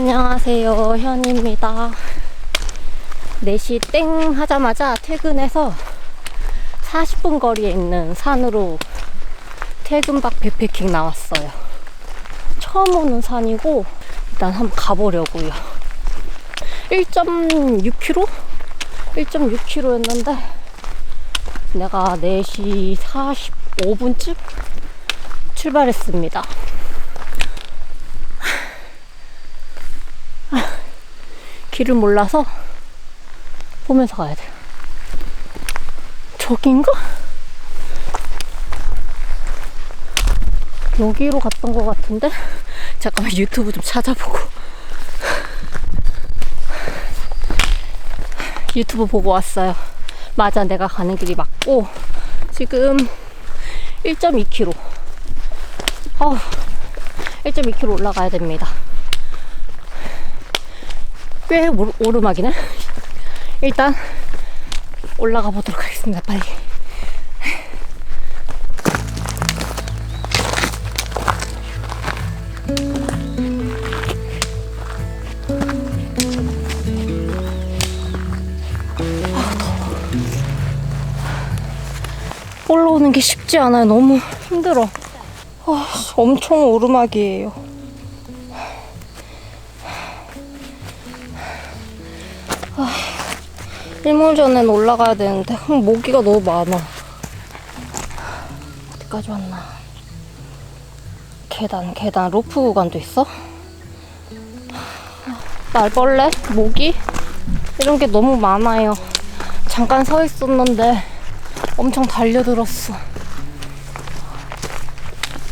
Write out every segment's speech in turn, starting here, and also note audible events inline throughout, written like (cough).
안녕하세요. 현입니다. 4시 땡 하자마자 퇴근해서 40분 거리에 있는 산으로 퇴근박 백패킹 나왔어요. 처음 오는 산이고 일단 한번 가보려고요. 1.6km? 1.6km였는데 내가 4시 45분쯤 출발했습니다. 길을 몰라서 보면서 가야 돼요. 저긴가? 여기로 갔던 것 같은데? 잠깐만 유튜브 좀 찾아보고. 유튜브 보고 왔어요. 맞아, 내가 가는 길이 맞고, 지금 1.2km. 어, 1.2km 올라가야 됩니다. 꽤 오르- 오르막이네. (laughs) 일단 올라가 보도록 하겠습니다. 빨리. 올라오는 게 쉽지 않아요. 너무 힘들어. 아, 엄청 오르막이에요. 일몰 전엔 올라가야 되는데 음, 모기가 너무 많아. 어디까지 왔나? 계단, 계단, 로프 구간도 있어? 날벌레, 모기 이런 게 너무 많아요. 잠깐 서 있었는데 엄청 달려들었어.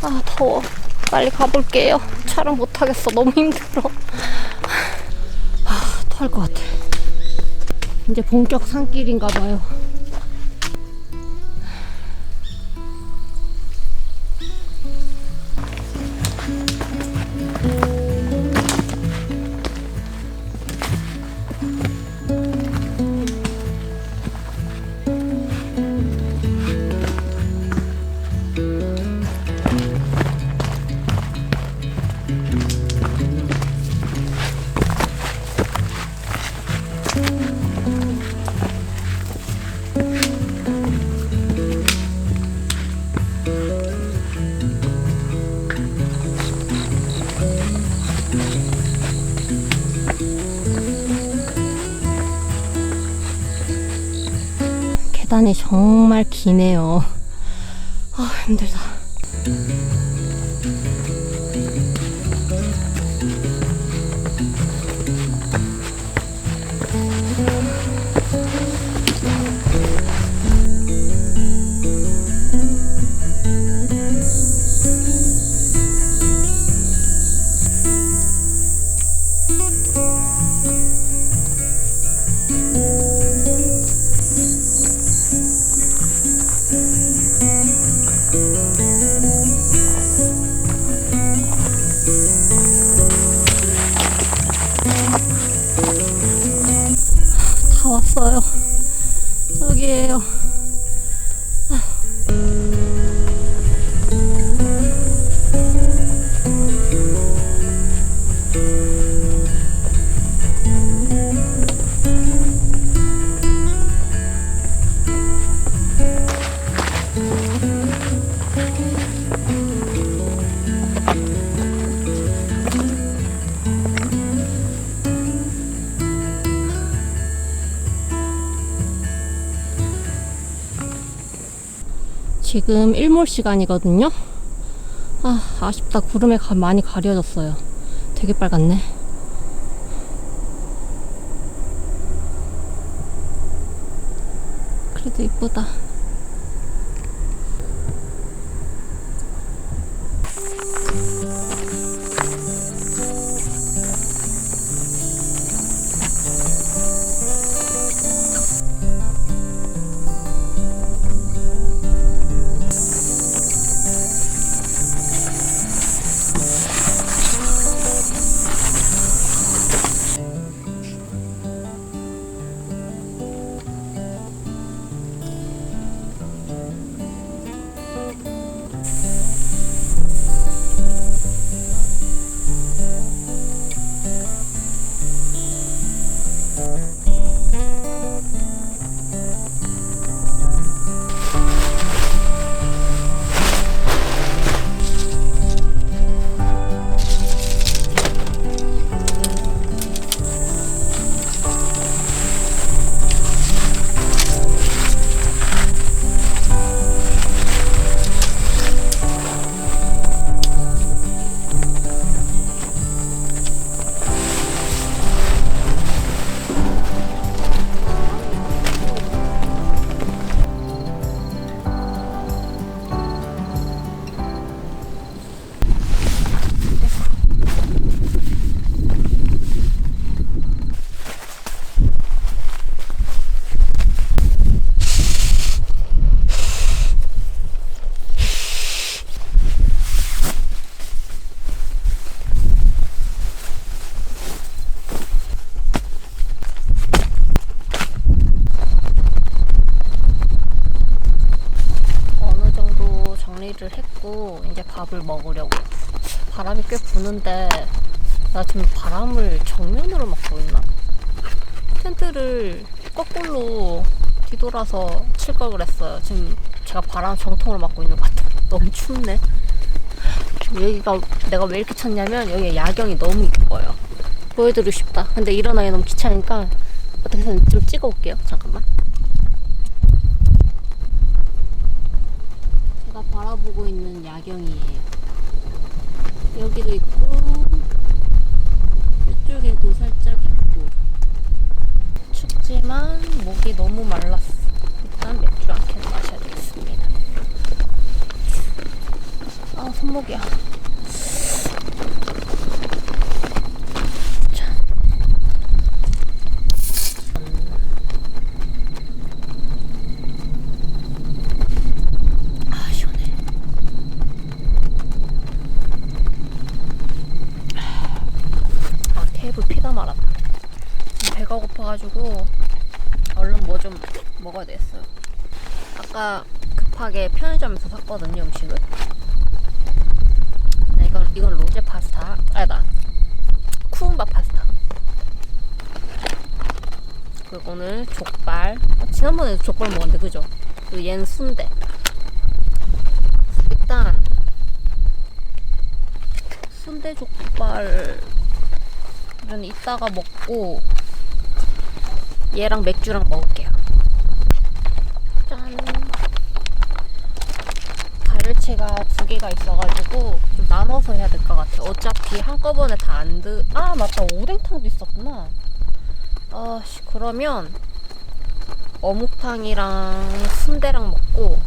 아 더워. 빨리 가볼게요. 촬영 못 하겠어. 너무 힘들어. 아, 토할 것 같아. 이제 본격 산길인가 봐요. 계단이 정말 기네요. 아, 힘들다. 다 지금 일몰 시간이거든요. 아, 아쉽다. 구름에 가- 많이 가려졌어요. 되게 빨갛네. 그래도 이쁘다. 밥을 먹으려고 바람이 꽤 부는데 나 지금 바람을 정면으로 맞고 있나? 텐트를 거꾸로 뒤돌아서 칠 걸 그랬어요. 지금 제가 바람 정통으로 맞고 있는 것 같아. (laughs) 너무 춥네. 여기가 내가 왜 이렇게 쳤냐면 여기 야경이 너무 이뻐요. 보여드리고 싶다. 근데 일어나기 너무 귀찮으니까 어떻게든 좀 찍어 올게요. 잠깐만. 제가 바라보고 있는 야경이에요. 여기도 있고 이쪽에도 살짝 있고 춥지만 목이 너무 말랐어. 일단 맥주 한 캔 마셔야 되겠습니다. 아 손목이야. 자. 아 시원해. 아 테이블 피다 말았다. 고파가지고 얼른 뭐 좀 먹어야 되겠어요. 아까 급하게 편의점에서 샀거든요 음식을. 네, 이건 이건 로제 파스타. 아니다. 쿠움바 파스타. 그리고 오늘 족발. 아, 지난번에도 족발 먹었는데 그죠? 그리고 얘는 순대. 일단 순대 족발은 이따가 먹고 얘랑 맥주랑 먹을게요. 짠. 가열채가 두 개가 있어가지고 좀 나눠서 해야 될 것 같아. 어차피 한꺼번에 다 안 드. 아 맞다 오뎅탕도 있었구나. 아씨 그러면 어묵탕이랑 순대랑 먹고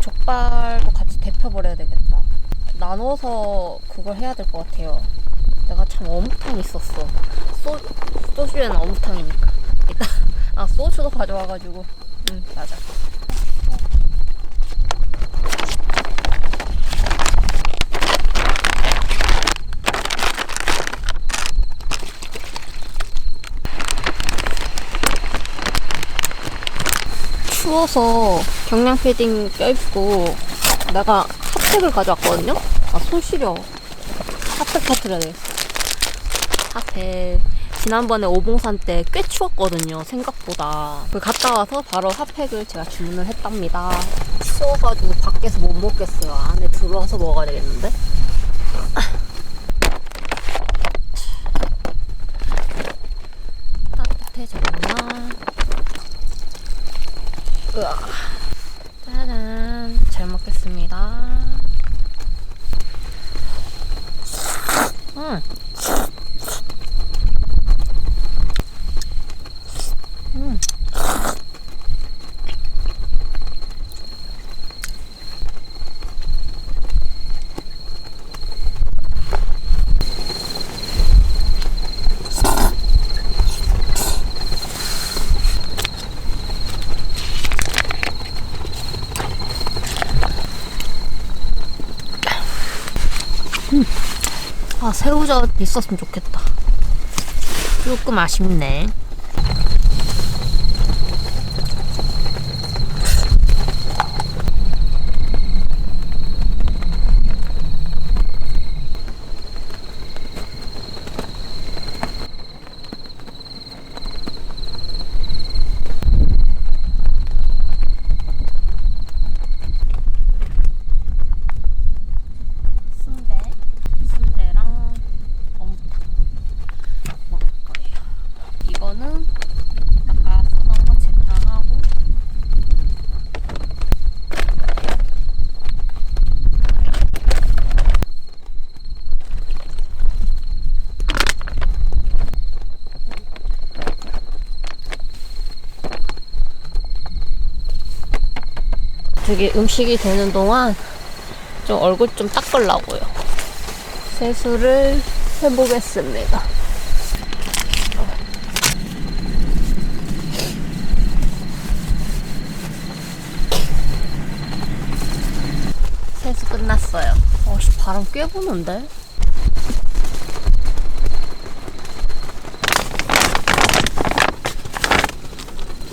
족발도 같이 데펴버려야 되겠다. 나눠서 그걸 해야 될 것 같아요. 내가 참 어묵탕 있었어. 소, 소주에는 어묵탕이니까. 아, 소주도 가져와가지고. 응, 맞아. 추워서 경량 패딩 껴입고 내가 핫팩을 가져왔거든요? 아, 손 시려. 핫팩 터트려야 돼. 핫팩. 지난번에 오봉산 때 꽤 추웠거든요, 생각보다. 그 갔다 와서 바로 핫팩을 제가 주문을 했답니다. 추워가지고 밖에서 못 먹겠어요. 안에 들어와서 먹어야 되겠는데? 따뜻해졌나? 으아. 짜잔. 잘 먹겠습니다. 음. 음. 아, 새우젓 있었으면 좋겠다. 조금 아쉽네. 순대, 순대랑 어묵탕 먹을 거예요. 이거는 아까 쓰던 거 재탕하고 저기 음식이 되는 동안 좀 얼굴 좀 닦으려고요. 세수를 해보겠습니다. 세수 끝났어요. 어씨 바람 꽤 부는데?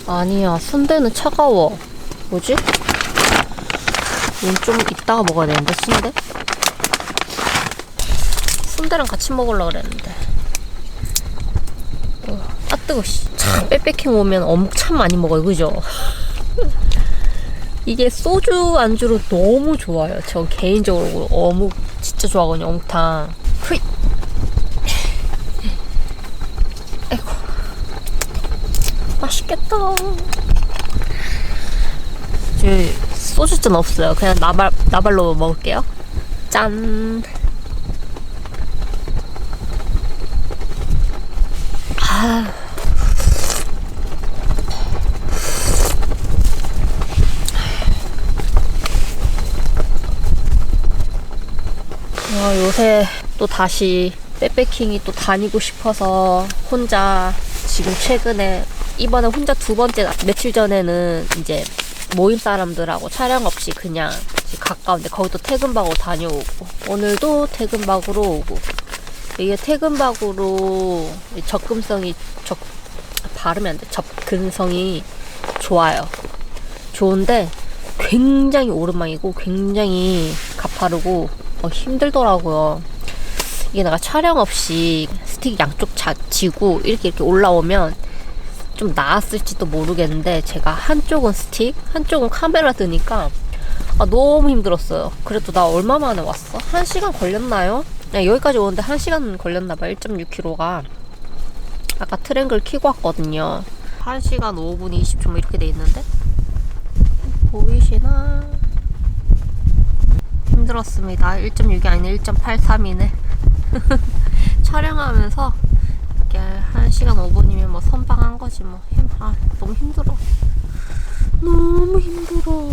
아니야 순대는 차가워. 뭐지? 이건 좀 이따가 먹어야 되는데 순대? 순대랑 같이 먹으려고 그랬는데 어, 아 뜨거 씨. 참 빼빼킹 오면 참 많이 먹어요 그죠? (laughs) 이게 소주 안주로 너무 좋아요 저 개인적으로 어묵 진짜 좋아하거든요 어묵탕 후이 아이고 맛있겠다 저 소주잔 없어요. 그냥 나발, 나발로 먹을게요. 짠. 아. 어, 요새 또 다시 빼빼킹이 또 다니고 싶어서 혼자 지금 최근에 이번에 혼자 두 번째 며칠 전에는 이제 모임 사람들하고 촬영 없이 그냥 가까운데 거기도 퇴근박으로 다녀오고 오늘도 퇴근박으로 오고 이게 퇴근박으로 접근성이 접 발음이 안 돼. 접근성이 좋아요. 좋은데 굉장히 오르막이고 굉장히 가파르고 어, 힘들더라고요. 이게 내가 촬영 없이 스틱 양쪽 자, 지고 이렇게 이렇게 올라오면 좀 나았을지도 모르겠는데 제가 한쪽은 스틱, 한쪽은 카메라 드니까 아, 너무 힘들었어요. 그래도 나 얼마 만에 왔어? 한 시간 걸렸나요? 네, 여기까지 오는데 한 시간 걸렸나봐. 1.6km가. 아까 트랭글 키고 왔거든요. 1시간 5분 20초 뭐 이렇게 돼 있는데 보이시나? 힘들었습니다. 1.6이 아닌 1.83이네. 촬영하면서 이게 1시간 5분이면 뭐 선방한 거지 뭐. 힘, 아, 너무 힘들어. 너무 힘들어.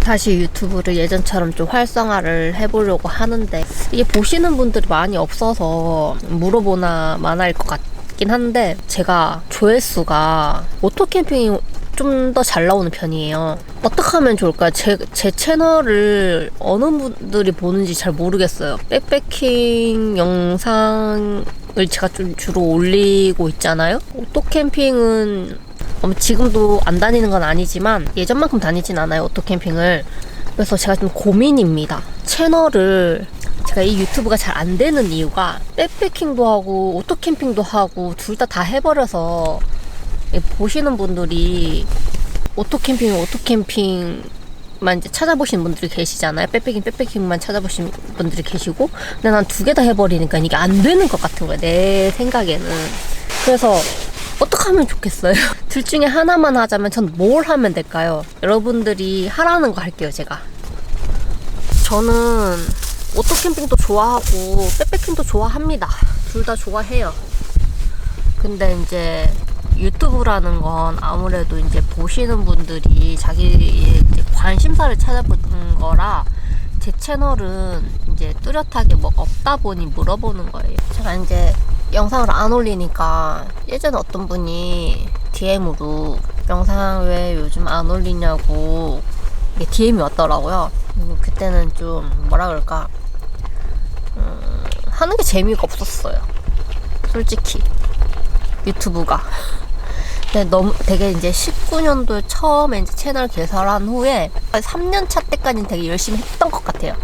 다시 유튜브를 예전처럼 좀 활성화를 해보려고 하는데 이게 보시는 분들이 많이 없어서 물어보나 마나일 것 같긴 한데 제가 조회수가 오토캠핑이 좀 더 잘 나오는 편이에요. 어떻게 하면 좋을까요? 제, 제 채널을 어느 분들이 보는지 잘 모르겠어요. 백패킹 영상 을 제가 좀 주로 올리고 있잖아요. 오토 캠핑은 어, 지금도 안 다니는 건 아니지만 예전만큼 다니진 않아요 오토 캠핑을 그래서 제가 좀 고민입니다 채널을 제가 이 유튜브가 잘 안 되는 이유가 백패킹도 하고 오토 캠핑도 하고 둘 다다 해버려서 보시는 분들이 오토 캠핑 오토 캠핑 만 이제 찾아보시는 분들이 계시잖아요 백패킹 백패킹만 찾아보시는 분들이 계시고 근데 난 두 개 다 해버리니까 이게 안 되는 것 같은 거야 내 생각에는 그래서 어떻게 하면 좋겠어요? (laughs) 둘 중에 하나만 하자면 전 뭘 하면 될까요? 여러분들이 하라는 거 할게요, 제가. 저는 오토캠핑도 좋아하고 백패킹도 좋아합니다. 둘 다 좋아해요. 근데 이제 유튜브라는 건 아무래도 이제 보시는 분들이 자기 관심사를 찾아보는 거라 제 채널은 이제 뚜렷하게 뭐 없다 보니 물어보는 거예요. 제가 이제 영상을 안 올리니까 예전에 어떤 분이 DM으로 영상 왜 요즘 안 올리냐고 DM이 왔더라고요. 그때는 좀 뭐라 그럴까 음, 하는 게 재미가 없었어요. 솔직히 유튜브가. 근데 너무 되게 이제 19년도에 처음에 이제 채널 개설한 후에 3년 차 때까지는 되게 열심히 했던 것 같아요.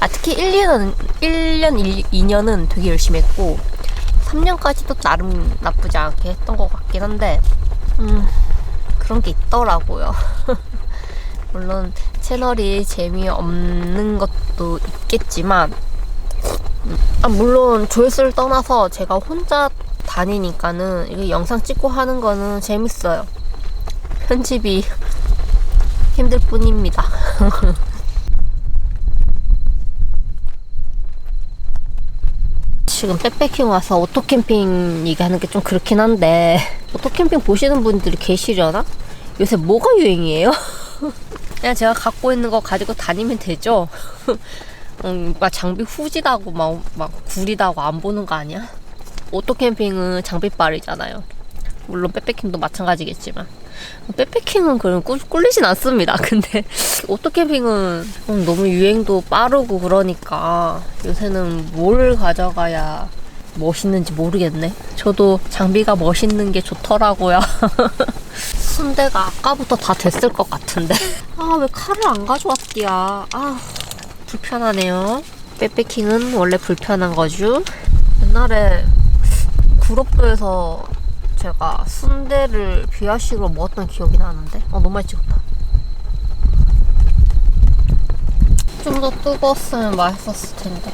아 특히 1, 2년 1년 1, 2년은 되게 열심히 했고 3년까지도 나름 나쁘지 않게 했던 것 같긴 한데, 음, 그런 게 있더라고요. (laughs) 물론 채널이 재미없는 것도 있겠지만, 음, 아, 물론 조회수를 떠나서 제가 혼자 다니니까는 이게 영상 찍고 하는 거는 재밌어요. 편집이 힘들 뿐입니다. (laughs) 지금 백패킹 와서 오토캠핑 얘기하는 게 좀 그렇긴 한데 오토캠핑 보시는 분들이 계시려나? 요새 뭐가 유행이에요? (laughs) 그냥 제가 갖고 있는 거 가지고 다니면 되죠? (laughs) 음, 막 장비 후지다고 막, 막 구리다고 안 보는 거 아니야? 오토캠핑은 장비빨이잖아요. 물론 백패킹도 마찬가지겠지만 백패킹은 그럼 꿀, 꿀리진 않습니다. (laughs) 근데 오토캠핑은 너무 유행도 빠르고 그러니까 요새는 뭘 가져가야 멋있는지 모르겠네. 저도 장비가 멋있는 게 좋더라고요. (laughs) 순대가 아까부터 다 됐을 것 같은데. (laughs) 아, 왜 칼을 안 가져왔기야. 아, 불편하네요. 백패킹은 원래 불편한 거죠. 옛날에 구로뼈에서 제가 순대를 비아식으로 먹었던 기억이 나는데? 어 너무 많이 찍었다. 좀 더 뜨거웠으면 맛있었을 텐데.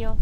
妞。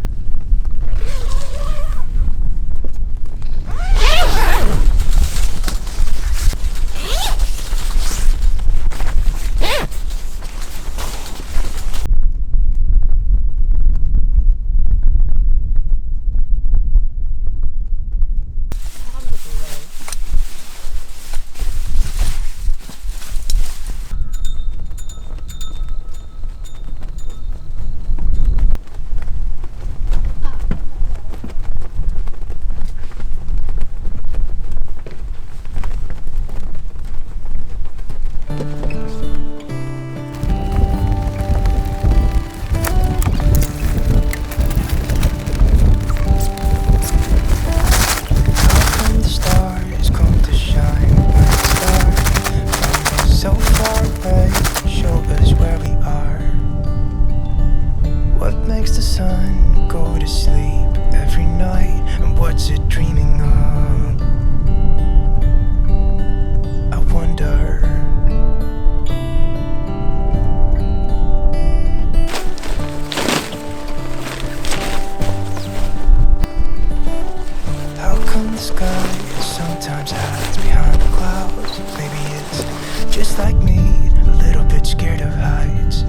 from the sky sometimes hides behind the clouds. Maybe it's just like me, a little bit scared of heights.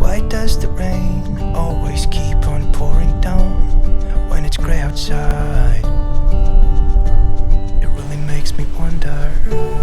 Why does the rain always keep on pouring down when it's gray outside? It really makes me wonder.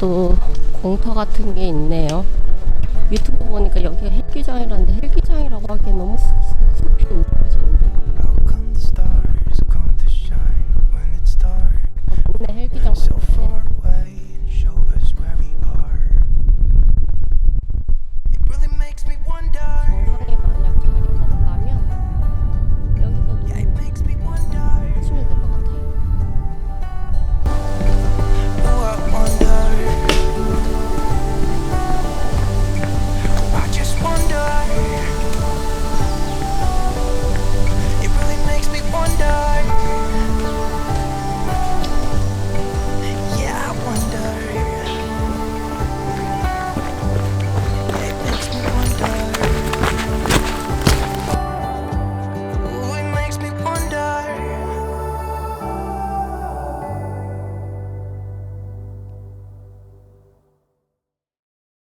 또 공터 같은 게 있네요. 유튜브 보니까 여기가 헬기장이라는데 헬기장이라고 하기엔 너무